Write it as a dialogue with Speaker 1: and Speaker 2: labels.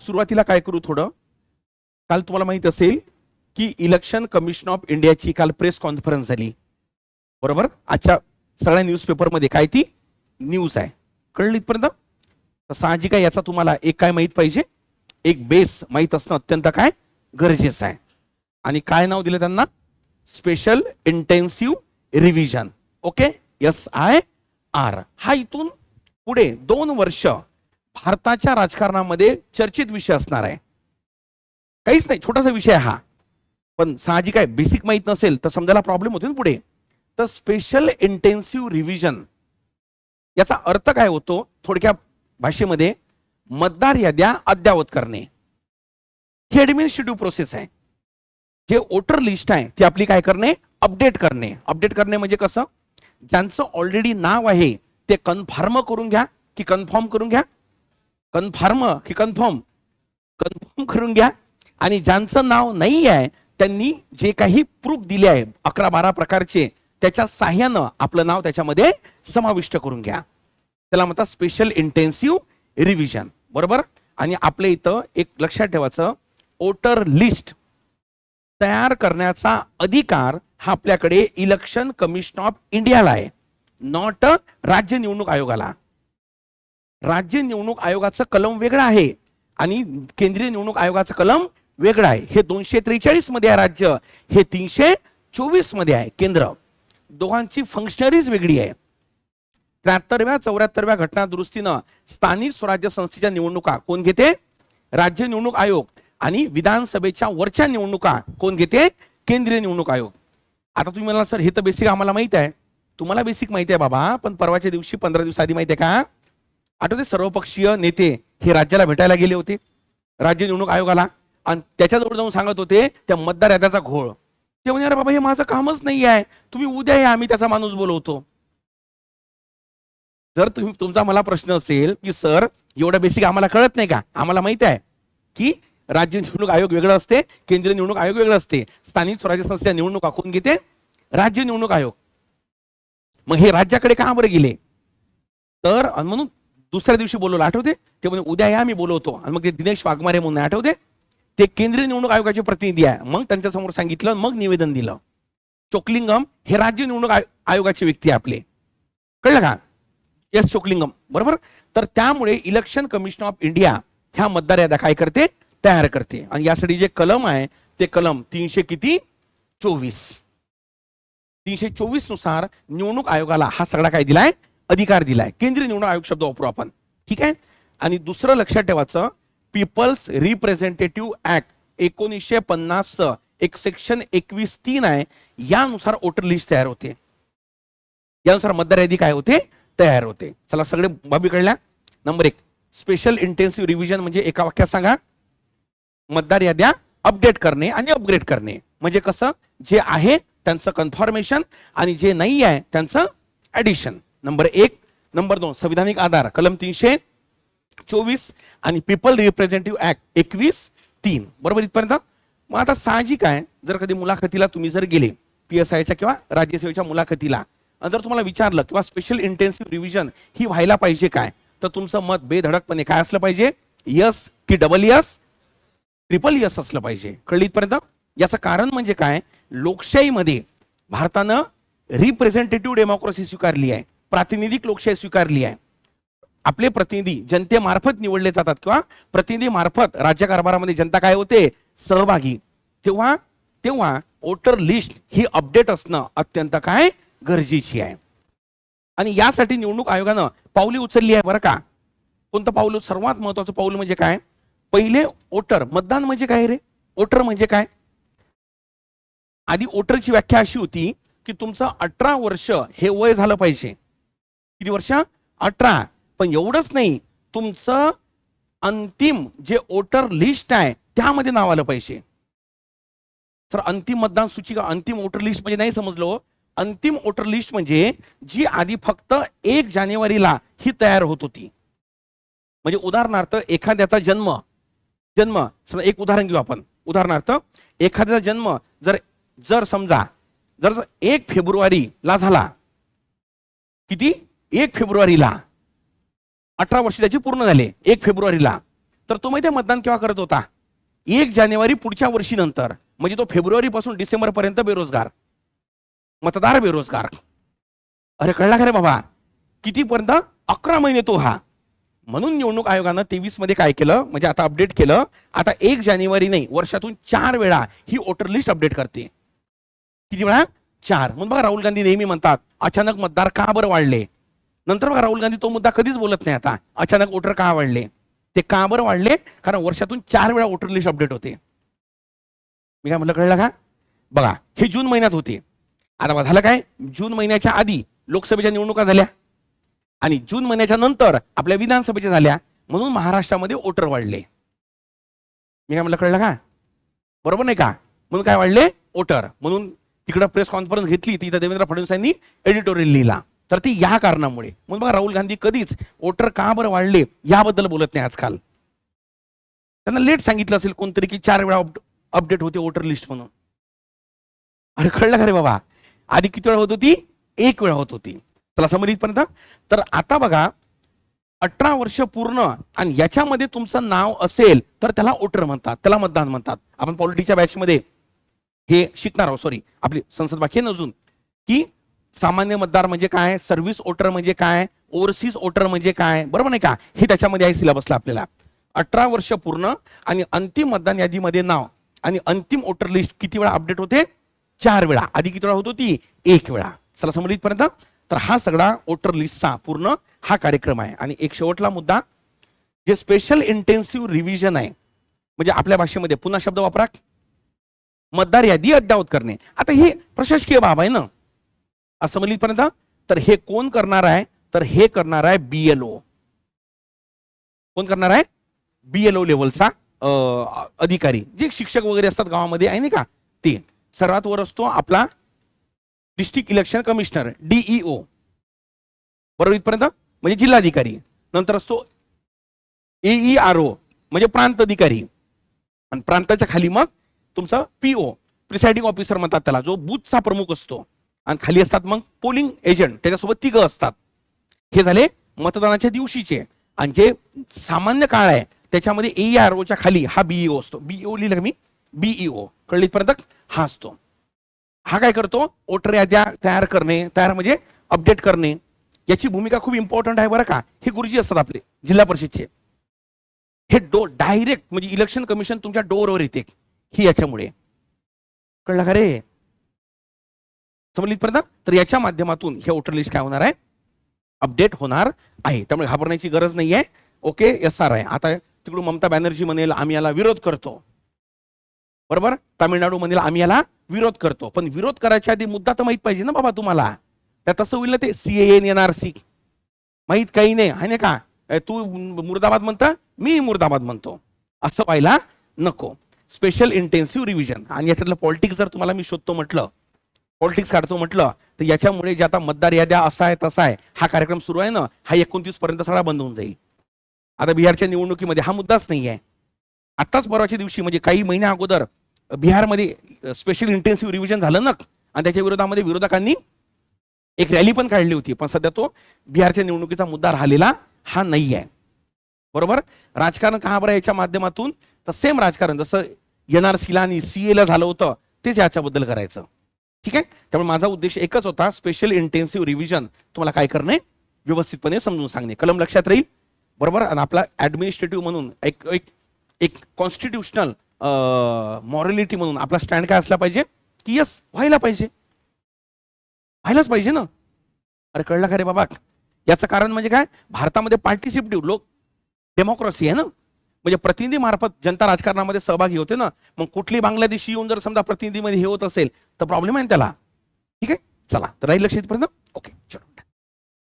Speaker 1: सुरुवातीला काय करू थोडं? काल तुम्हाला माहीत असेल की इलेक्शन कमिशन ऑफ इंडियाची काल प्रेस कॉन्फरन्स झाली. बरोबर? आजच्या सगळ्या न्यूजपेपरमध्ये काय ती? न्यूज आहे. कळलं इथपर्यंत? तर साहजिक आहे याचा तुम्हाला एक काय माहीत पाहिजे? एक बेस माहीत असणं अत्यंत काय? गरजेचं आहे. आणि काय नाव दिलं त्यांना? Special intensive revision. Okay? S I R. हा इथून पुढे दोन वर्ष भारताच्या राजकारणामध्ये चर्चित विषय असणार आहे. काहीच नाही छोटासा विषय हा. पण साहजिक आहे बेसिक माहीत नसेल तर समजायला प्रॉब्लेम होतो ना पुढे. तर स्पेशल इंटेन्सिव्ह रिव्हिजन याचा अर्थ काय होतो? थोडक्या भाषेमध्ये मतदार याद्या अद्यावत करणे. ही ॲडमिनिस्ट्रेटिव्ह प्रोसेस आहे. जे वोटर लिस्ट आहे ती आपली काय करणे? अपडेट करणे. अपडेट करणे म्हणजे कसं? ज्यांचं ऑलरेडी नाव आहे ते कन्फर्म करून घ्या. की कन्फर्म करून घ्या. कन्फर्म की कन्फर्म? कन्फर्म करून घ्या. आणि ज्यांचं नाव नाही आहे त्यांनी जे काही प्रूफ दिले आहे अकरा बारा प्रकारचे त्याच्या साह्यानं आपलं नाव त्याच्यामध्ये समाविष्ट करून घ्या. त्याला म्हणतात स्पेशल इंटेन्सिव्ह रिव्हिजन बरोबर? आणि आपल्या इथं एक लक्षात ठेवायचं वोटर लिस्ट तयार करण्याचा अधिकार हा आपल्याकडे इलेक्शन कमिशन ऑफ इंडियाला आहे नॉट राज्य निवडणूक आयोगाला. राज्य निवडणूक आयोगाचं कलम वेगळं आहे आणि केंद्रीय निवडणूक आयोगाचं कलम वेगळं आहे. हे दोनशे त्रेचाळीसमध्ये आहे राज्य हे तीनशे चोवीसमध्ये आहे केंद्र. दोघांची फंक्शनरीज वेगळी आहे. त्र्याहत्तरव्या चौऱ्याहत्तरव्या घटना दुरुस्तीनं स्थानिक स्वराज्य संस्थेच्या निवडणुका कोण घेते? राज्य निवडणूक आयोग आणि विधानसभेच्या वरच्या निवडणुका कोण घेते? केंद्रीय निवडणूक आयोग. आता तुम्ही म्हणाल सर हे तर बेसिक आम्हाला माहीत आहे. तुम्हाला बेसिक माहिती आहे बाबा पण परवाच्या दिवशी पंधरा दिवस आधी माहिती आहे का? आठवते सर्वपक्षीय नेते हे राज्याला भेटायला गेले होते राज्य निवडणूक आयोगाला. आणि त्याच्याजवळ जाऊन सांगत होते त्या मतदार याद्याचा घोळ. ते म्हणे अरे बाबा हे माझं कामच नाही आहे. तुम्ही उद्या या आम्ही त्याचा माणूस बोलवतो. जर तुम्ही तुमचा मला प्रश्न असेल की सर एवढं बेसिक आम्हाला कळत नाही का? आम्हाला माहीत आहे की राज्य निवडणूक आयोग वेगळं असते केंद्रीय निवडणूक आयोग वेगळं असते. स्थानिक स्वराज्य संस्था निवडणूक आखून घेते राज्य निवडणूक आयोग. मग हे राज्याकडे का बरं गेले? तर म्हणून दुसऱ्या दिवशी बोलवलं आठवते? ते म्हणजे उद्या या मी बोलवतो. आणि मग ते दिनेश वाघमारे म्हणून आठवते? ते केंद्रीय निवडणूक आयोगाचे प्रतिनिधी आहे. मग त्यांच्यासमोर सांगितलं मग निवेदन दिलं. चोकलिंगम हे राज्य निवडणूक आयोगाचे व्यक्ती आपले. कळलं का? एस चोकलिंगम. बरोबर? तर त्यामुळे इलेक्शन कमिशन ऑफ इंडिया ह्या मतदार याद्या काय करते? तयार करते. आणि यासाठी जे कलम आहे ते कलम तीनशे किती? चोवीस. तीनशे चोवीसनुसार निवडणूक आयोगाला हा सगळा काय दिलाय? अधिकार दिलाय. केंद्रीय निवडणूक आयोग शब्द वापरू आपण. ठीक आहे? आणि दुसरं लक्षात ठेवायचं पीपल्स रिप्रेझेंटेटिव्ह ऍक्ट एकोणीसशे पन्नास एक सेक्शन एकवीस तीन आहे यानुसार वोटर लिस्ट तयार होते. यानुसार मतदार यादी काय होते? तयार होते. चला सगळे बाबी कळल्या? नंबर एक स्पेशल इंटेन्सिव्ह रिव्हिजन म्हणजे एका वाक्यात सांगा. मतदार याद्या अपडेट करणे आणि अपग्रेड करणे. म्हणजे कसं? जे आहे त्यांचं कन्फर्मेशन आणि जे नाही आहे त्यांचं ऍडिशन नंबर एक नंबर दोन संविधानिक आधार कलम तीनशे चोवीस आणि पीपल रिप्रेझेंटेटिव्ह ऍक्ट एकवीस तीन. बरोबर इथपर्यंत? मग आता साहजिक आहे जर कधी मुलाखतीला तुम्ही जर गेले पी एस आयच्या किंवा राज्यसेवेच्या मुलाखतीला जर तुम्हाला विचारलं किंवा स्पेशल इंटेन्सिव्ह रिव्हिजन ही व्हायला पाहिजे काय तर तुमचं मत बेधडकपणे काय असलं पाहिजे? यस की डबल यस ट्रिपल यस असलं पाहिजे. कळली इथपर्यंत? याचं कारण म्हणजे काय? लोकशाहीमध्ये भारतानं रिप्रेझेंटेटिव्ह डेमोक्रेसी स्वीकारली आहे. प्रातिनिधिक लोकशाही स्वीकारली आहे. आपले प्रतिनिधी जनतेमार्फत निवडले जातात किंवा प्रतिनिधी मार्फत राज्यकारभारामध्ये जनता काय होते? सहभागी. तेव्हा तेव्हा वोटर लिस्ट ही अपडेट असणं अत्यंत काय? गरजेची आहे. आणि यासाठी निवडणूक आयोगानं पावले उचलली आहे बरं का. कोणतं पाऊल? सर्वात महत्वाचं पाऊल म्हणजे काय? पहिले वोटर मतदान म्हणजे काय रे? वोटर म्हणजे काय? आधी वोटरची व्याख्या अशी होती की तुमचं अठरा वर्ष हे वय झालं पाहिजे. किती वर्ष? अठरा. पण एवढंच नाही तुमचं अंतिम जे वोटर लिस्ट आहे त्यामध्ये नाव आलं पाहिजे तर अंतिम मतदान सूची का अंतिम वोटर लिस्ट म्हणजे नाही समजलो हो. अंतिम वोटर लिस्ट म्हणजे जी आधी फक्त एक जानेवारीला ही तयार होत होती. म्हणजे उदाहरणार्थ एखाद्याचा जन्म जन्म समजा एक उदाहरण घेऊ आपण. उदाहरणार्थ एखाद्याचा जन्म जर जर समजा जर एक फेब्रुवारीला झाला किती? एक फेब्रुवारीला. अठरा वर्ष त्याची पूर्ण झाले. एक फेब्रुवारीला. तर तो माहिती आहे मतदान केव्हा करत होता? एक जानेवारी पुढच्या वर्षी नंतर. म्हणजे तो फेब्रुवारी पासून डिसेंबर पर्यंत बेरोजगार. मतदार बेरोजगार. अरे कळला खरे बाबा? कितीपर्यंत? अकरा महिने तो हा. म्हणून निवडणूक आयोगानं तेवीसमध्ये काय केलं? म्हणजे आता अपडेट केलं. आता एक जानेवारी नाही वर्षातून चार वेळा ही वोटर लिस्ट अपडेट करते. किती वेळा? चार. म्हणून बघा राहुल गांधी नेहमी म्हणतात अचानक मतदार का बरं वाढले? नंतर बघा राहुल गांधी तो मुद्दा कधीच बोलत नाही आता. अचानक वोटर का वाढले? ते का बरं वाढले? कारण वर्षातून चार वेळा वोटर लिस्ट अपडेट होते. मी काय म्हटलं कळलं का? बघा हे जून महिन्यात होते. आता झालं काय? जून महिन्याच्या आधी लोकसभेच्या निवडणुका झाल्या. आणि जून महिन्याच्या नंतर आपल्या विधानसभेच्या झाल्या. म्हणून महाराष्ट्रामध्ये वोटर वाढले. मी काय म्हटलं कळलं का? बरोबर नाही का? म्हणून काय वाढले? वोटर. म्हणून तिकडं प्रेस कॉन्फरन्स घेतली. तिथं देवेंद्र फडणवीस यांनी एडिटोरियल लिहिला. तर ती या कारणामुळे. म्हणून बघा राहुल गांधी कधीच वोटर का बरं वाढले याबद्दल बोलत नाही आजकाल. त्यांना लेट सांगितलं असेल कोणतरी की चार वेळा अपडेट होते वोटर लिस्ट म्हणून. अरे कळलं का रे बाबा? आधी किती वेळा होत होती? एक वेळा होत होती. चला समोर तर आता बघा अठरा वर्ष पूर्ण आणि याच्यामध्ये तुमचं नाव असेल तर त्याला वोटर म्हणतात त्याला मतदान म्हणतात. आपण पॉलिटिक्सच्या बॅचमध्ये हे शिकणार आहोत सॉरी आपली संसद बाकी आहे ना अजून? की सामान्य मतदार म्हणजे काय? सर्व्हिस वोटर म्हणजे काय? ओव्हरसीज वोटर म्हणजे काय? बरोबर नाही का? हे त्याच्यामध्ये आहे सिलेबसला आपल्याला. अठरा वर्ष पूर्ण आणि अंतिम मतदान यादीमध्ये नाव आणि अंतिम वोटर लिस्ट किती वेळा अपडेट होते? चार वेळा. आधी किती वेळा होत होती? एक वेळा. चला समोर इथपर्यंत तर हा सगळा वोटर लिस्टचा पूर्ण हा कार्यक्रम आहे. आणि एक शेवटला मुद्दा. जे स्पेशल इंटेन्सिव्ह रिव्हिजन आहे म्हणजे आपल्या भाषेमध्ये पुन्हा शब्द वापरा. मतदार यादी अद्ययावत करणे. आता हे प्रशासकीय बाब आहे ना? असं पर्यंत तर हे कोण करणार आहे? तर हे करणार आहे बीएलओ कोण करणार आहे? बीएलओ लेवलचा अं, अधिकारी. जे शिक्षक वगैरे असतात गावामध्ये आहे नाही का? ते. सर्वात वर असतो आपला डिस्ट्रिक्ट इलेक्शन कमिशनर डीईओ बरोबर इथपर्यंत? म्हणजे जिल्हाधिकारी. नंतर असतो एईआरओ म्हणजे प्रांत अधिकारी. आणि प्रांताच्या खाली मग तुमचा पीओ प्रिसाइडिंग ऑफिसर म्हणतात त्याला जो बूथचा प्रमुख असतो. आणि खाली असतात मग पोलिंग एजंट त्याच्यासोबत तिघ असतात. हे झाले मतदानाच्या दिवशीचे. आणि जे सामान्य काळ आहे त्याच्यामध्ये ए आर च्या खाली हा बीईओ असतो. बीईओ लिहिलं का मी? बीईओ कळली इथपर्यंत हा असतो. हा काय करतो? वोटर याद्या तयार करणे. तयार म्हणजे अपडेट करणे. याची भूमिका खूप इम्पॉर्टंट आहे बरं का? हे गुरुजी असतात आपले जिल्हा परिषदचे. हे डो डायरेक्ट म्हणजे इलेक्शन कमिशन तुमच्या डोरवर येते. ही याच्यामुळे. कळलं का रे? समजली इथपर्यंत तर याच्या माध्यमातून हे वोटर लिस्ट काय होणार आहे? अपडेट होणार आहे. त्यामुळे घाबरण्याची गरज नाही आहे ओके एस आर आहे आता तिकडून ममता बॅनर्जी म्हणेल आम्ही याला विरोध करतो. बरोबर? तामिळनाडू म्हणेल आम्ही याला विरोध करतो. पण विरोध करायच्या आधी मुद्दा तर माहीत पाहिजे ना बाबा तुम्हाला. त्या तसं होईल ना ते आर सी माहीत काही नाही. आहे ना का? तू मुर्दाबाद म्हणता मी मुर्दाबाद म्हणतो. असं व्हायला नको. स्पेशल इंटेन्सिव्ह रिव्हिजन आणि याच्यातलं पॉलिटिक्स जर तुम्हाला मी शोधतो म्हटलं पॉलिटिक्स काढतो म्हटलं तर याच्यामुळे जे आता मतदार याद्या असा आहे तसा आहे हा कार्यक्रम सुरू आहे ना हा एकोणतीस पर्यंत सगळा बंद होऊन जाईल. आता बिहारच्या निवडणुकीमध्ये हा मुद्दाच नाही आहे. आत्ताच परवाच्या दिवशी म्हणजे काही महिन्या अगोदर बिहारमध्ये स्पेशल इंटेन्सिव्ह रिव्हिजन झालं ना आणि त्याच्या विरोधामध्ये विरोधकांनी एक रॅली पण काढली होती पण सध्या तो बिहारच्या निवडणुकीचा मुद्दा राहिलेला हा नाही आहे. बरोबर? राजकारण का बरं याच्या माध्यमातून? तर सेम राजकारण जसं एनआरसीला आणि सीएला झालं होतं तेच याच्याबद्दल करायचं. ठीक आहे? त्यामुळे माझा उद्देश एकच होता स्पेशल इंटेन्सिव्ह रिव्हिजन तुम्हाला काय करणे व्यवस्थितपणे समजून सांगणे. कलम लक्षात राहील? बरोबर? आणि आपला ऍडमिनिस्ट्रेटिव्ह म्हणून एक एक एक कॉन्स्टिट्युशनल मॉरलिटी म्हणून आपला स्टँड काय असला पाहिजे? की यस व्हायला पाहिजे. व्हायलाच पाहिजे ना? अरे कळलं का रे बाबा? याचं कारण म्हणजे काय? भारतामध्ये पार्टिसिपेटिव्ह लोक डेमोक्रेसी आहे ना? म्हणजे प्रतिनिधी मार्फत जनता राजकारणामध्ये सहभागी होते ना? मग कुठली बांगलादेशी येऊन जर समजा प्रतिनिधीमध्ये हे होत असेल तर प्रॉब्लेम आहे ना त्याला. ठीक आहे? चला. तर राहील लक्ष इथपर्यंत ओके चलो.